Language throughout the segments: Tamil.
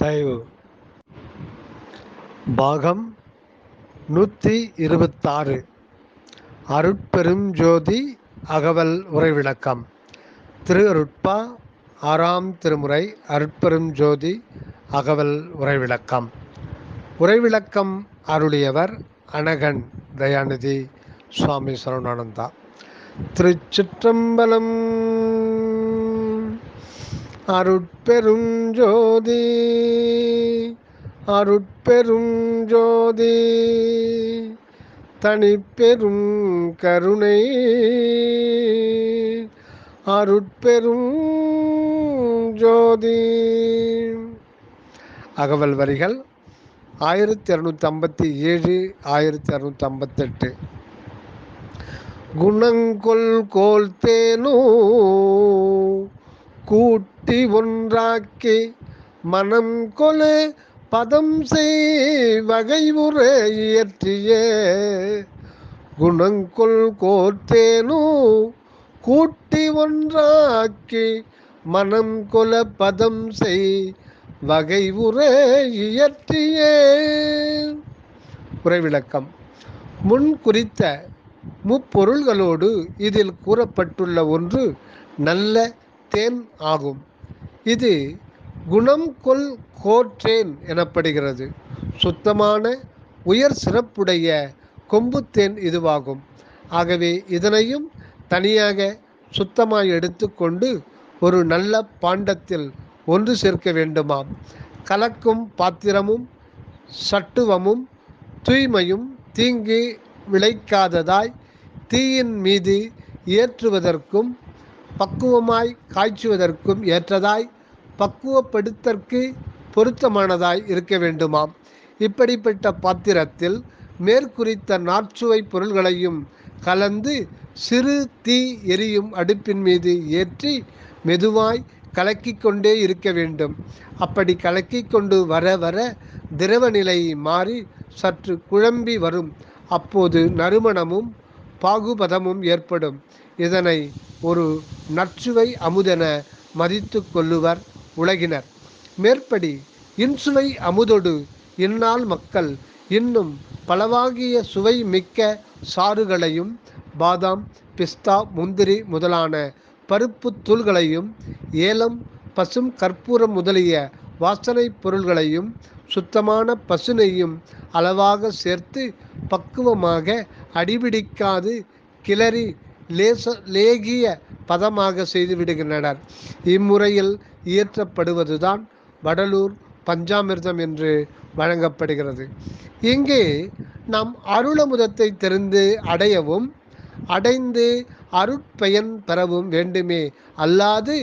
தயவு பாகம் நூற்றி இருபத்தாறு அருட்பெரும் ஜோதி அகவல் உரைவிளக்கம் திரு அருட்பா ஆறாம் திருமுறை அருட்பெரும் ஜோதி அகவல் உரைவிளக்கம் உரைவிளக்கம் அருளியவர் அனகன் தயாநிதி சுவாமி சரவணானந்தா. திருச்சிற்றம்பலம் அருட்பெரும் ஜோதி அருட்பெரும் ஜோதி தனிப்பெரும் கருணை அருட்பெரும் ஜோதி அகவல் வரிகள் ஆயிரத்தி இரநூத்தி ஐம்பத்தி ஏழு ஆயிரத்தி அறுநூத்தி ஐம்பத்தெட்டு. குணங்கொள் கோல் தேனோ கூட்டி ஒன்றாக்கி மனம் கொலு பதம் செய் வகை உரையற்றிய குணங்கொள் கோர்த்தேனோ? கூட்டி ஒன்றாக்கி மனம் கொல பதம் செய் வகை உரையற்றிய உரைவிளக்கம். முன் குறித்த முப்பொருள்களோடு இதில் கூறப்பட்டுள்ள ஒன்று நல்ல தேன் ஆகும். இது குணம் கொல் கோற்றேன் எனப்படுகிறது. சுத்தமான உயர் சிறப்புடைய கொம்புத்தேன் இதுவாகும். ஆகவே இதனையும் தனியாக சுத்தமாய் எடுத்துக்கொண்டு ஒரு நல்ல பாண்டத்தில் ஒன்று சேர்க்க வேண்டுமாம். கலக்கும் பாத்திரமும் சட்டுவமும் தூய்மையும் தீங்கு விளைக்காததாய் தீயின் மீது ஏற்றுவதற்கும் பக்குவமாய் காய்ச்சுவதற்கும் ஏற்றதாய் பக்குவப்படுத்தற்கு பொருத்தமானதாய் இருக்க வேண்டுமாம். இப்படிப்பட்ட பாத்திரத்தில் மேற்குறித்த நாற்சுவை பொருள்களையும் கலந்து சிறு தீ எரியும் அடுப்பின் மீது ஏற்றி மெதுவாய் கலக்கி கொண்டே இருக்க வேண்டும். அப்படி கலக்கி கொண்டு வர வர திரவ நிலை மாறி சற்று குழம்பி வரும். அப்போது நறுமணமும் பாகுபதமும் ஏற்படும். இதனை ஒரு நற்சுவை அமுதென மதித்து கொள்ளுவர் உலகினர். மேற்படி இன்சுவை அமுதொடு இந்நாள் மக்கள் இன்னும் பலவாகிய சுவை மிக்க சாறுகளையும் பாதாம் பிஸ்தா முந்திரி முதலான பருப்பு தூள்களையும் ஏலம் பசும் கற்பூரம் முதலிய வாசனை பொருள்களையும் சுத்தமான பசுனையும் அளவாக சேர்த்து பக்குவமாக அடிபிடிக்காது கிளறி லேச லேகிய பதமாக செய்து விடுகின்றனர். இம்முறையில் இயற்றப்படுவதுதான் வடலூர் பஞ்சாமிர்தம் என்று வழங்கப்படுகிறது. இங்கே நாம் அருளமுதத்தை தெரிந்து அடையவும் அடைந்து அருட்பயன் பெறவும் வேண்டுமே. அல்லாது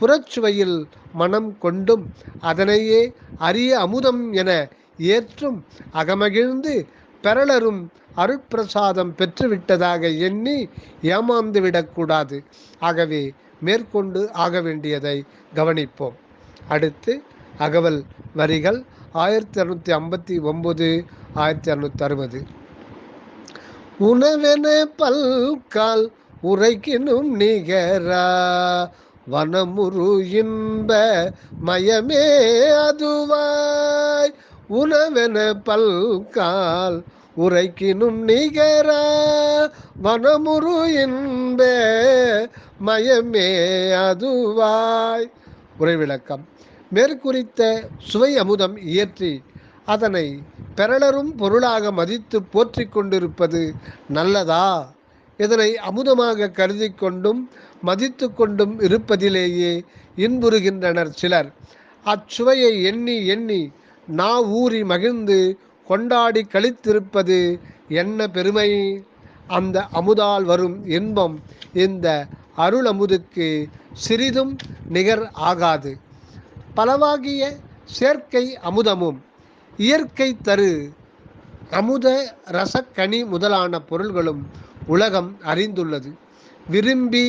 புறச்சுவையில் மனம் கொண்டும் அதனையே அரிய அமுதம் என ஏற்றும் அகமகிழ்ந்து பெறலரும் அருட்பிரசாதம் பெற்றுவிட்டதாக எண்ணி ஏமாந்து விடக்கூடாது ஆகவே மேற்கொண்டு ஆக வேண்டியதை கவனிப்போம். அடுத்து அகவல் வரிகள் ஆயிரத்தி அறுநூத்தி ஐம்பத்தி ஒன்பது ஆயிரத்தி அறுநூத்தி அறுபது. உணவென பல்கால் உரைக்கினும் நிகரா வனமுரு இன்ப மயமே அதுவாய். உணவென பல்கால் உரைக்கினும் நிகரா மனமுரு இன்ப மயமே அதுவாய். உரைவிளக்கம். மேற்குறித்த சுவை அமுதம் இயற்றி அதனை பெறலரும் பொருளாக மதித்து போற்றி கொண்டிருப்பது நல்லதா? இதனை அமுதமாக கருதி கொண்டும் மதித்து கொண்டும் இருப்பதிலேயே இன்புறுகின்றனர் சிலர். அச்சுவையை எண்ணி எண்ணி நா ஊறி மகிழ்ந்து கொண்டாடி கழித்திருப்பது என்ன பெருமை? அந்த அமுதால் வரும் இன்பம் இந்த அருள் அமுதுக்கு சிறிதும் நிகர் ஆகாது. பலவாகிய செயற்கை அமுதமும் இயற்கை தரு அமுத ரசக்கனி முதலான பொருள்களும் உலகம் அறிந்துள்ளது விரும்பி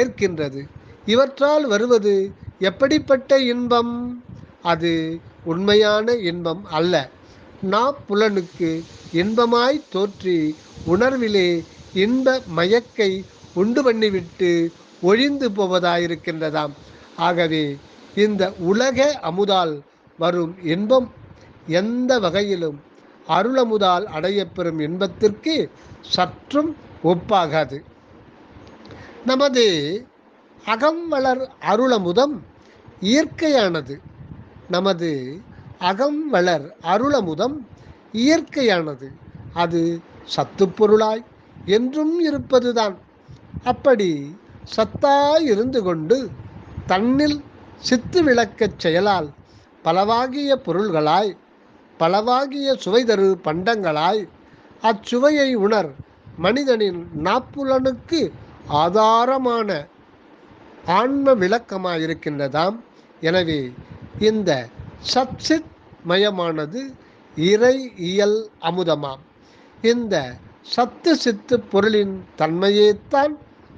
ஏற்கின்றது. இவற்றால் வருவது எப்படிப்பட்ட இன்பம்? அது உண்மையான இன்பம் அல்ல. நா புலனுக்கு இன்பமாய் தோற்றி உணர்விலே இன்ப மயக்கை உண்டு பண்ணிவிட்டு ஒழிந்து போவதாயிருக்கின்றதாம். ஆகவே இந்த உலக அமுதால் வரும் இன்பம் எந்த வகையிலும் அருளமுதால் அடையப்பெறும் இன்பத்திற்கு சற்றும் ஒப்பாகாது. நமது அகம் வளர் அருளமுதம் இயற்கையானது. நமது அகம் வளர் அருளமுதம் இயற்கையானது. அது சத்துப்பொருளாய் என்றும் இருப்பதுதான். அப்படி சத்தாய் இருந்து கொண்டு தன்னில் சித்து விளக்கச் செயலால் பலவாகிய பொருள்களாய் பலவாகிய சுவை தரு பண்டங்களாய் அச்சுவையை உணர் மனிதனின் நாப்புலனுக்கு ஆதாரமான ஆன்ம விளக்கமாயிருக்கின்றதாம். எனவே இந்த சத்சித் மயமானது இறை இயல் அமுதமாம். இந்த சத்து சித்து பொருளின் தன்மையேத்தான்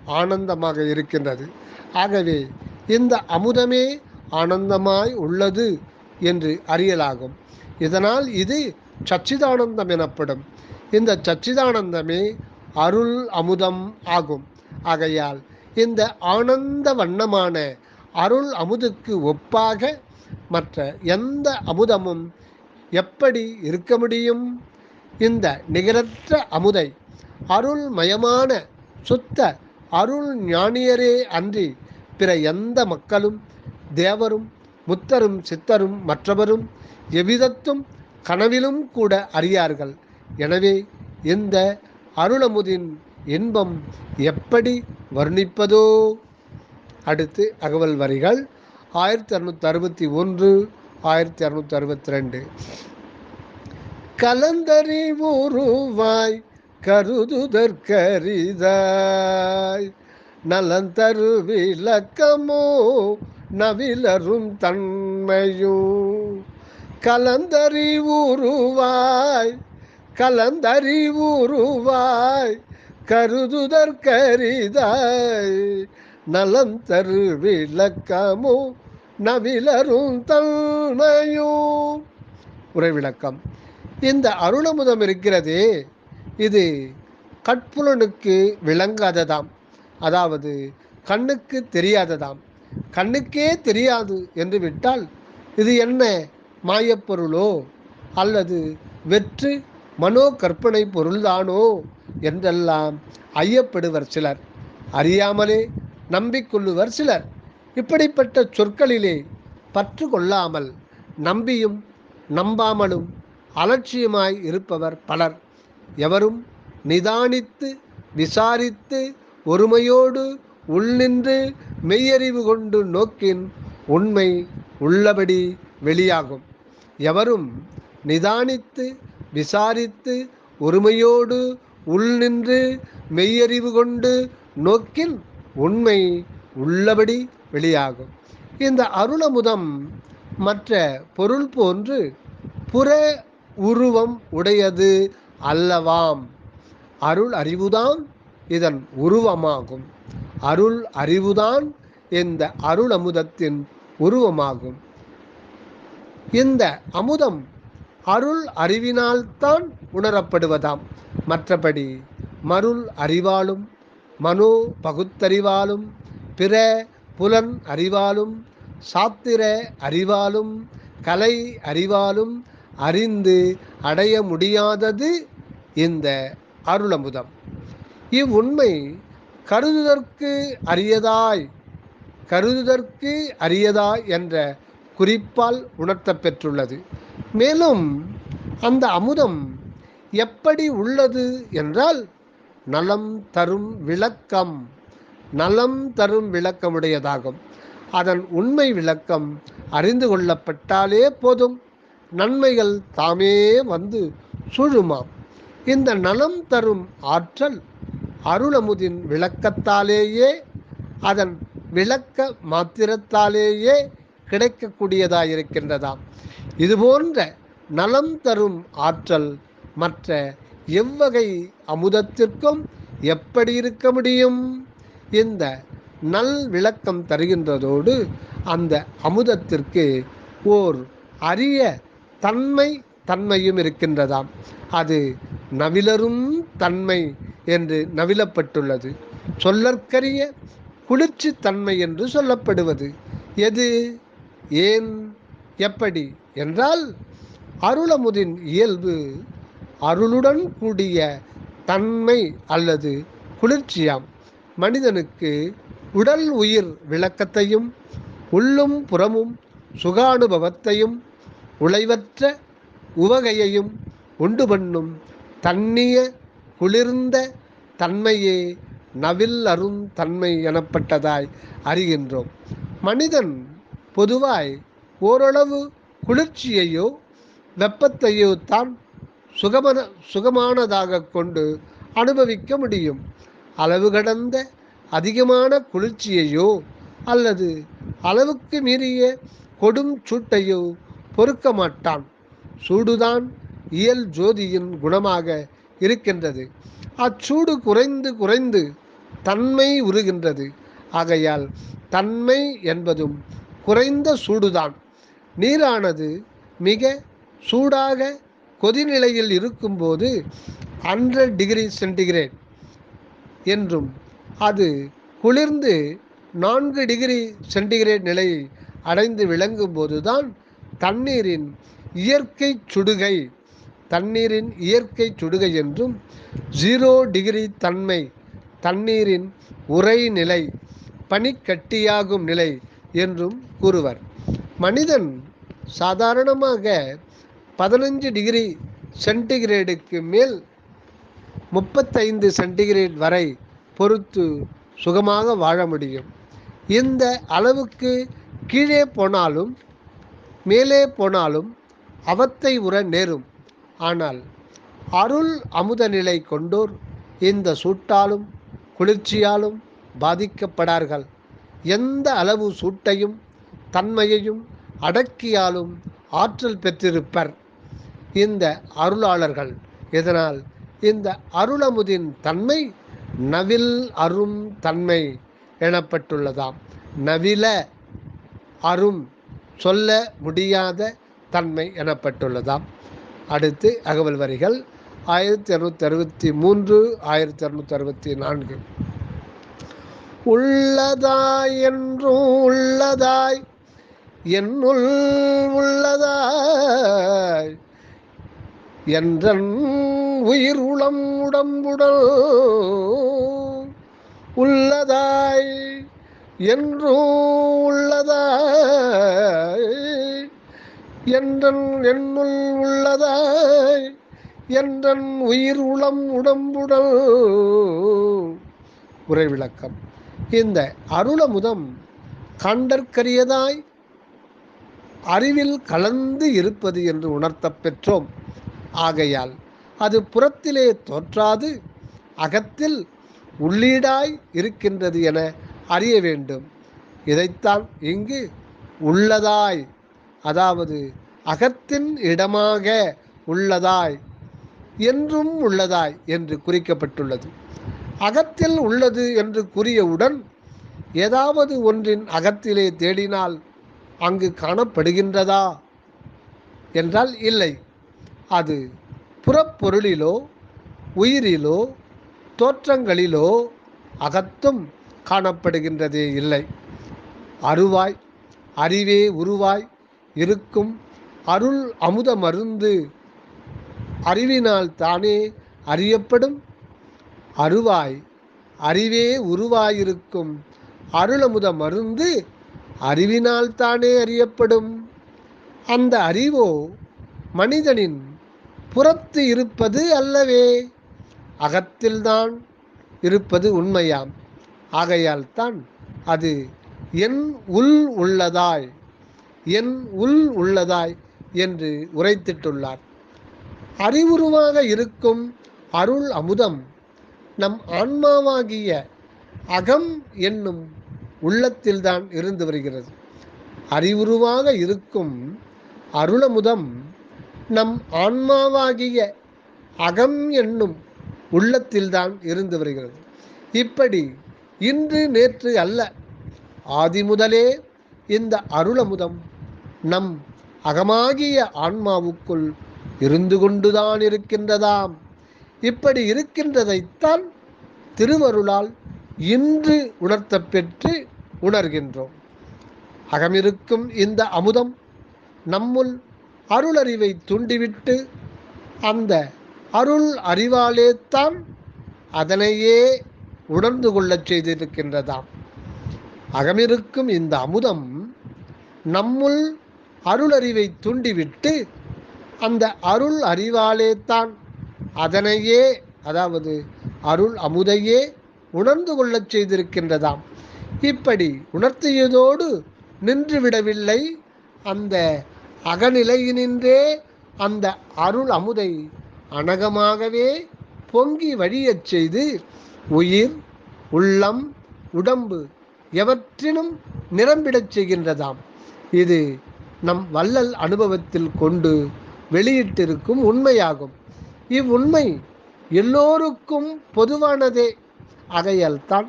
ஆனந்தமாக இருக்கின்றது. ஆகவே இந்த அமுதமே ஆனந்தமாய் உள்ளது என்று அறியலாகும். இதனால் இது சச்சிதானந்தம் எனப்படும். இந்த சச்சிதானந்தமே அருள் அமுதம் ஆகும். ஆகையால் இந்த ஆனந்த வண்ணமான அருள் அமுதுக்கு ஒப்பாக மற்ற எந்த அமுதமும் எப்படி இருக்க முடியும்? இந்த நிகரற்ற அமுதை அருள்மயமான சுத்த அருள் ஞானியரே அன்றி பிற எந்த மக்களும் தேவரும் முத்தரும் சித்தரும் மற்றவரும் எவ்விதத்தும் கனவிலும் கூட அறியார்கள். எனவே இந்த அருளமுதின் இன்பம் எப்படி வர்ணிப்பதோ? அடுத்து அகவல் வரிகள். ஆயிரத்தி அறுநூத்தி அறுபத்தி ஒன்று ஆயிரத்தி அறுநூத்தி அறுபத்தி ரெண்டு. கலந்தறிவுருவாய் கருதுதற்கரிதாய். நலந்தரு விளக்கமோ நவிலரும் தன்மையும் கலந்தறிவுருவாய் கலந்தறிவுருவாய் கருதுதற்கரிதாய். நலம் தரு விளக்கமோ நவிலரும் தன்மையோ. உரை விளக்கம். இந்த அருளமுதம் இருக்கிறதே இது கட்புலனுக்கு விளங்காததாம். அதாவது கண்ணுக்கு தெரியாததாம். கண்ணுக்கே தெரியாது என்று விட்டால் இது என்ன மாயப்பொருளோ? அல்லது வெற்று மனோ கற்பனை பொருள்தானோ? என்றெல்லாம் ஐயப்படுவர் சிலர். அறியாமலே நம்பிக்கொள்ளுவர் சிலர். இப்படிப்பட்ட சொற்களிலே பற்று கொள்ளாமல் நம்பியும் நம்பாமலும் அலட்சியமாய் இருப்பவர் பலர். எவரும் நிதானித்து விசாரித்து ஒருமையோடு உள்நின்று மெய்யறிவு கொண்டு நோக்கின் உண்மை உள்ளபடி வெளியாகும். எவரும் நிதானித்து விசாரித்து ஒருமையோடு உள்நின்று மெய்யறிவு கொண்டு நோக்கின் உண்மை உள்ளபடி வெளியாகும். இந்த அருளமுதம் மற்ற பொருள் போன்று புற உருவம் உடையது அல்லவாம். அருள் அறிவுதான் இதன் உருவமாகும். அருள் அறிவுதான் இந்த அருள் அமுதத்தின் உருவமாகும். இந்த அமுதம் அருள் அறிவினால்தான் உணரப்படுவதாம். மற்றபடி மருள் அறிவாலும் மனோ பகுத்தறிவாலும் பிற புலன் அறிவாலும் சாத்திர அறிவாலும் கலை அறிவாலும் அறிந்து அடைய முடியாதது இந்த அருளமுதம். இவ்வுண்மை கருதுதற்கு அரியதாய் கருதுதற்கு அரியதாய் என்ற குறிப்பால் உணர்த்தப்பெற்றுள்ளது மேலும் அந்த அமுதம் எப்படி உள்ளது என்றால் நலம் தரும் விளக்கம். நலம் தரும் விளக்கமுடையதாகும். அதன் உண்மை விளக்கம் அறிந்து கொள்ளப்பட்டாலே போதும். நன்மைகள் தாமே வந்து சூழுமாம். இந்த நலம் தரும் ஆற்றல் அருளமுதின் விளக்கத்தாலேயே அதன் விளக்க மாத்திரத்தாலேயே கிடைக்கக்கூடியதாயிருக்கின்றதாம். இதுபோன்ற நலம் தரும் ஆற்றல் மற்ற எவ்வகை அமுதத்திற்கும் எப்படி இருக்க முடியும்? இந்த நல் விளக்கம் தருகின்றதோடு அந்த அமுதத்திற்கு ஓர் அரிய தன்மை தன்மையும் இருக்கின்றதாம். அது நவிலரும் தன்மை என்று நவிலப்பட்டுள்ளது. சொல்லற்கரிய குளிர்ச்சி தன்மை என்று சொல்லப்படுவது. எது? ஏன்? எப்படி? என்றால் அருளமுதின் இயல்பு அருளுடன் கூடிய தன்மை அல்லது குளிர்ச்சியாம். மனிதனுக்கு உடல் உயிர் விளக்கத்தையும் உள்ளும் புறமும் சுகானுபவத்தையும் உழைவற்ற உவகையையும் உண்டு பண்ணும் தன்னிய குளிர்ந்த தன்மையே நவில் அரும் தன்மை எனப்பட்டதாய் அறிகின்றோம். மனிதன் பொதுவாய் ஓரளவு குளிர்ச்சியையோ வெப்பத்தையோ தான் சுகமன சுகமானதாக கொண்டு அனுபவிக்க முடியும். அளவு கடந்த அதிகமான குளிர்ச்சியையோ அல்லது அளவுக்கு மீறிய கொடும் சூட்டையோ பொறுக்க மாட்டான். சூடுதான் இயல் ஜோதியின் குணமாக இருக்கின்றது. அச்சூடு குறைந்து குறைந்து தன்மை உருகின்றது. ஆகையால் தன்மை என்பதும் குறைந்த சூடுதான். நீரானது மிக சூடாக கொதிநிலையில் இருக்கும்போது ஹண்ட்ரட் டிகிரி சென்டிகிரேட் என்றும் அது குளிர்ந்து நான்கு டிகிரி சென்டிகிரேட் நிலையை அடைந்து விளங்கும் போதுதான் தண்ணீரின் இயற்கை சுடுகை தண்ணீரின் இயற்கை சுடுகை என்றும் ஜீரோ டிகிரி தன்மை தண்ணீரின் உரைநிலை பனிக்கட்டியாகும் நிலை என்றும் கூறுவர். மனிதன் சாதாரணமாக பதினஞ்சு டிகிரி சென்டிகிரேடுக்கு மேல் முப்பத்தைந்து சென்டிகிரேட் வரை பொறுத்து சுகமாக வாழ முடியும். இந்த அளவுக்கு கீழே போனாலும் மேலே போனாலும் அவத்தை உற நேரும். ஆனால் அருள் அமுத நிலை கொண்டோர் இந்த சூட்டாலும் குளிர்ச்சியாலும் பாதிக்கப்படார்கள் எந்த அளவு சூட்டையும் தன்மையையும் அடக்கியாலும் ஆற்றல் பெற்றிருப்பர். இந்த அருளாளர்கள். இதனால் இந்த அருளமுதின் தன்மை நவில் அரும் தன்மை எனப்பட்டுள்ளதாம். நவில அரும் சொல்ல முடியாத தன்மை எனப்பட்டுள்ளதாம். அடுத்து அகவல் வரிகள் ஆயிரத்தி இரநூத்தி அறுபத்தி மூன்று ஆயிரத்தி இரநூத்தி அறுபத்தி நான்கு உள்ளதாய் என்றும் உள்ளதாய் என்னுள் உள்ளதாய் என்றன் உயிர் உளம் உடம்புடல் உள்ளதாய் என்றும் உள்ளதாய் என்றன் என்னுள் உள்ளதாய் என்றன் உயிர் உளம் உடம்புடல். உரை விளக்கம். இந்த அருளமுதம் கண்டற்கரியதாய் அறிவில் கலந்து இருப்பது என்று உணர்த்த பெற்றோம். ஆகையால் அது புறத்திலே தோற்றாது அகத்தில் உள்ளீடாய் இருக்கின்றது என அறிய வேண்டும். இதைத்தான் இங்கு உள்ளதாய் அதாவது அகத்தின் இடமாக உள்ளதாய் என்றும் உள்ளதாய் என்று குறிக்கப்பட்டுள்ளது. அகத்தில் உள்ளது என்று கூறியவுடன் ஏதாவது ஒன்றின் அகத்திலே தேடினால் அங்கு காணப்படுகின்றதா? என்றால் இல்லை. அது புறப்பொருளிலோ உயிரிலோ தோற்றங்களிலோ அகத்தும் காணப்படுகின்றதே இல்லை. அருவாய் அறிவே உருவாய் இருக்கும் அருள் அமுத மருந்து அறிவினால் தானே அறியப்படும். அருவாய் அறிவே உருவாயிருக்கும் அருளமுத மருந்து அறிவினால் தானே அறியப்படும். அந்த அறிவோ மனிதனின் புறத்து இருப்பது அல்லவே? அகத்தில்தான் இருப்பது உண்மையாம். ஆகையால் தான் அது என் உள் உள்ளதாய் என் உள் உள்ளதாய் என்று உரைத்திட்டுள்ளார். அறிவுருவாக இருக்கும் அருள் அமுதம் நம் ஆன்மாவாகிய அகம் என்னும் உள்ளத்தில்தான் இருந்து வருகிறது. அறிவுருவாக இருக்கும் அருளமுதம் நம் ஆன்மாவாகிய அகம் என்னும் உள்ளத்தில்தான் இருந்து வருகிறது. இப்படி இன்று நேற்று அல்ல ஆதி முதலே இந்த அருளமுதம் நம் அகமாகிய ஆன்மாவுக்குள் இருந்து கொண்டுதான் இருக்கின்றதாம். இப்படி இருக்கின்றதைத்தான் திருவருளால் இன்று உணர்த்தப்பெற்று உணர்கின்றோம். அகமிருக்கும் இந்த அமுதம் நம்முள் அருளறிவை தூண்டிவிட்டு அந்த அருள் அறிவாலே தான் அதனையே உணர்ந்து கொள்ளச் செய்திருக்கின்றதாம். அகமிருக்கும் இந்த அமுதம் நம்முள் அருளறிவை தூண்டிவிட்டு அந்த அருள் அறிவாலே தான் அதனையே அதாவது அருள் அமுதையே உணர்ந்து கொள்ளச் செய்திருக்கின்றதாம். இப்படி உணர்த்தியதோடு நின்றுவிடவில்லை அந்த அகநிலையினின்றே அந்த அருள் அமுதை அனகமாகவே பொங்கி வழியச் செய்து உயிர் உள்ளம் உடம்பு எவற்றினும் நிரம்பிடச் செய்கின்றதாம். இது நம் வள்ளல் அனுபவத்தில் கொண்டு வெளியிட்டிருக்கும் உண்மையாகும். இவ்வுண்மை எல்லோருக்கும் பொதுவானதே. ஆகையால்தான்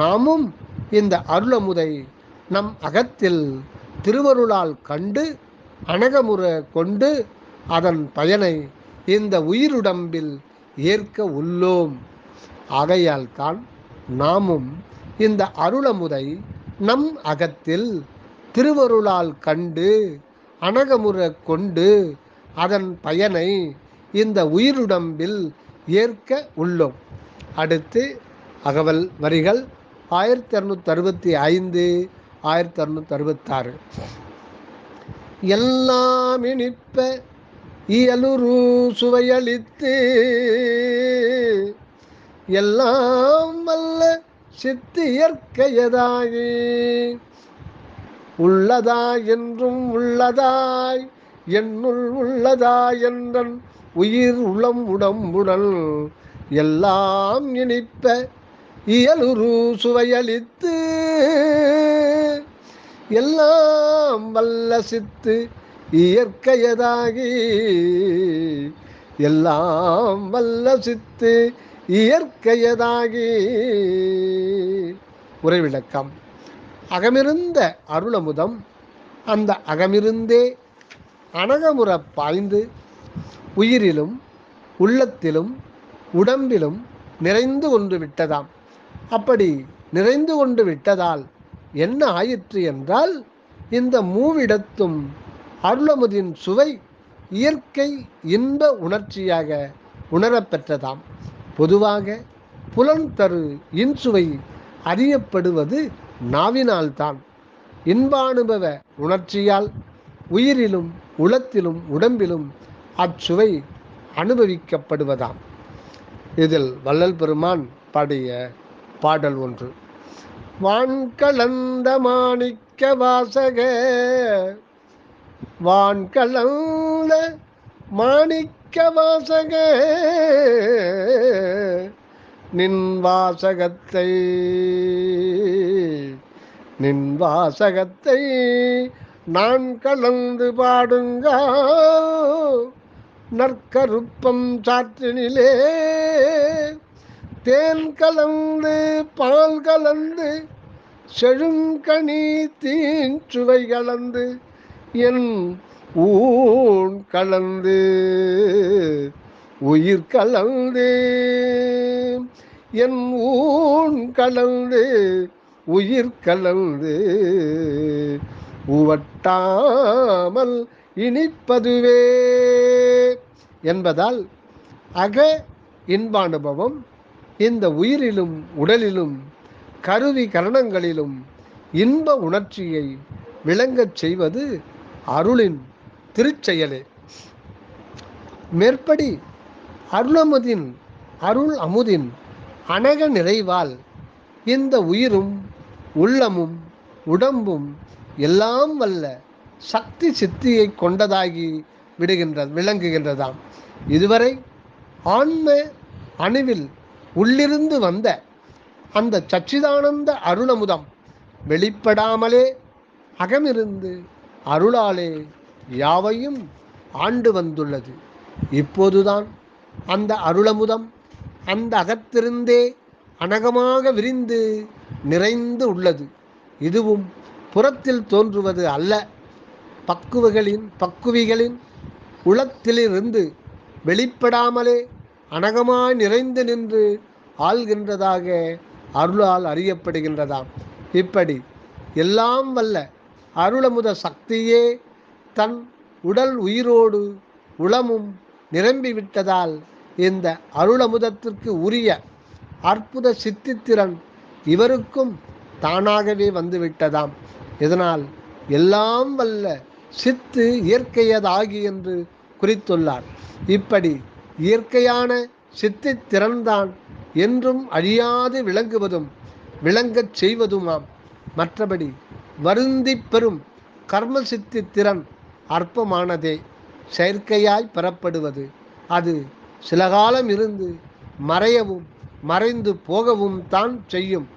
நாமும் இந்த அருளமுதை நம் அகத்தில் திருவருளால் கண்டு அணகமுற கொண்டு அதன் பயனை இந்த உயிருடம்பில் ஏற்க உள்ளோம். ஆகையால் தான் நாமும் இந்த அருளமுதை நம் அகத்தில் திருவருளால் கண்டு அணகமுறை கொண்டு அதன் பயனை இந்த உயிருடம்பில் ஏற்க உள்ளோம். அடுத்து அகவல் வரிகள் ஆயிரத்தி அறுநூத்தி அறுபத்தி ஐந்து ஆயிரத்தி அறுநூத்தி அறுபத்தாறு. எல்லாம் இனிப்ப இயலுரு சுவையளித்து எல்லாம் வல்ல சித்து இயற்கையதாகி உள்ளதாய் என்றும் உள்ளதாய் என்னுள் உள்ளதாய் என்றன் உயிர் உளம் உடம்புடன் எல்லாம் இனிப்ப இயலுரு சுவையளித்து எல்லாம் வல்ல சித்து இயற்கையதாகி எல்லாம் வல்ல சித்து இயற்கையதாகி. உரைவிளக்கம் அகமிருந்த அருளமுதம். அந்த அகமிருந்தே அனகமுற பாய்ந்து உயிரிலும் உள்ளத்திலும் உடம்பிலும் நிறைந்து கொண்டு விட்டதாம். அப்படி நிறைந்து கொண்டு விட்டதால் என்ன ஆயிற்று என்றால் இந்த மூவிடத்தும் அருளமுதின் சுவை இயற்கை இன்ப உணர்ச்சியாக உணரப்பெற்றதாம் பொதுவாக புலன்தரு இன்சுவை அறியப்படுவது நாவினால்தான். இன்பானுபவ உணர்ச்சியால் உயிரிலும் உளத்திலும் உடம்பிலும் அச்சுவை அனுபவிக்கப்படுவதாம். இதில் வள்ளல் பெருமான் பாடிய பாடல் ஒன்று. வான்கலந்த மாணிக்க வாசக. வான்கலந்த மாணிக்க வாசக. நின் வாசகத்தை நின் வாசகத்தை நான் கலந்து பாடுங்க. நற்கருப்பம் சாற்றினிலே. தேன் கலந்து பால் கலந்து செழுங்கனி தீஞ்சுவை கலந்து என் ஊன் கலந்து உயிர் கலந்து என் ஊன் கலந்து உயிர் கலந்து உவட்டாமல் இனிப்பதுவே என்பதால் அக இன்பானுபவம் இந்த உயிரிலும் உடலிலும் கருவி கரணங்களிலும் இன்ப உணர்ச்சியை விளங்கச் செய்வது அருளின் திருச்செயலே. மேற்படி அருளமுதின் அருள் அமுதின் அநேக நிறைவால் இந்த உயிரும் உள்ளமும் உடம்பும் எல்லாம் வல்ல சக்தி சித்தியை கொண்டதாகி விடுகின்றது விளங்குகின்றதாம். இதுவரை ஆன்ம அணுவில் உள்ளிருந்து வந்த அந்த சச்சிதானந்த அருளமுதம் வெளிப்படாமலே அகமிருந்து அருளாலே யாவையும் ஆண்டு வந்துள்ளது. இப்போதுதான் அந்த அருளமுதம் அந்த அகத்திருந்தே அனகமாக விரிந்து நிறைந்து உள்ளது. இதுவும் புறத்தில் தோன்றுவது அல்ல. பக்குவகளின் பக்குவிகளின் உளத்திலிருந்து வெளிப்படாமலே அனகமாய் நிறைந்து நின்று ஆள்கின்றதாக அருளால் அறியப்படுகின்றதாம். இப்படி எல்லாம் வல்ல அருளமுத சக்தியே தன் உடல் உயிரோடு உளமும் நிரம்பிவிட்டதால் இந்த அருளமுதத்திற்கு உரிய அற்புத சித்தித்திறன் இவருக்கும் தானாகவே வந்துவிட்டதாம். இதனால் எல்லாம் வல்ல சித்து இயற்கையதாகி என்று குறித்துள்ளார். இப்படி இயற்கையான சித்தி திறன்தான் என்றும் அழியாது விளங்குவதும் விளங்கச் செய்வதுமாம். மற்றபடி வருந்திப் பெறும் கர்ம சித்தி திறன் அற்பமானதே. செயற்கையாய் பெறப்படுவது. அது சில காலம் இருந்து மறையவும் மறைந்து போகவும் தான் செய்யும்.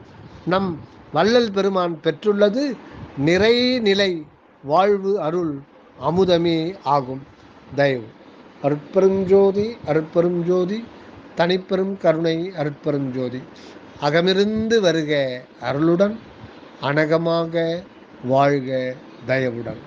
நம் வள்ளல் பெருமான் பெற்றுள்ளது நிறைநிலை வாழ்வு அருள் அமுதமே ஆகும். தயவு. அருட்பெருஞ்சோதி அருட்பெருஞ்சோதி தனிப்பெரும் கருணை அருட்பெருஞ்சோதி. அகமிருந்து வருக அருளுடன் அனகமாக வாழ்க தயவுடன்.